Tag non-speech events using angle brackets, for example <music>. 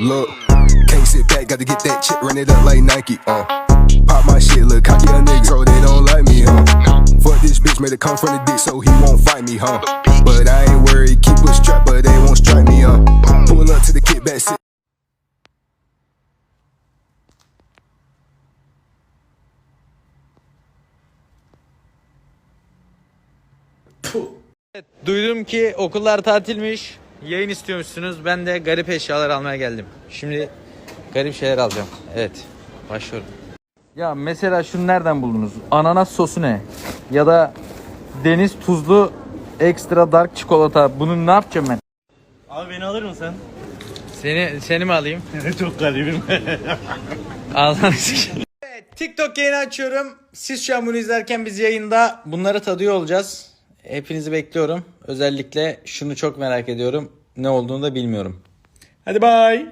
Look, can't sit back, gotta get that chip, run it up like Nike, uh. Pop my shit, look cocky a nigga, so they don't like me, huh? Fuck this bitch, made it come from the dick, so he won't fight me, huh? But I ain't worried, keep a strap, but they won't strike me, huh? Pull up to the kickback, sit. Duydum ki okullar tatilmiş. Yayın istiyormuşsunuz. Ben de garip eşyalar almaya geldim. Şimdi garip şeyler alacağım. Evet. Başlıyorum. Ya mesela şunu nereden buldunuz? Ananas sosu ne? Ya da deniz tuzlu ekstra dark çikolata. Bunu ne yapacağım ben? Abi beni alır mısın? Seni seni mi alayım? <laughs> Çok garibim. Sikeyim. Evet, TikTok yayını açıyorum. Siz şu an bunu izlerken biz yayında bunları tadıyor olacağız. Hepinizi bekliyorum. Özellikle şunu çok merak ediyorum. Ne olduğunu da bilmiyorum. Hadi bay.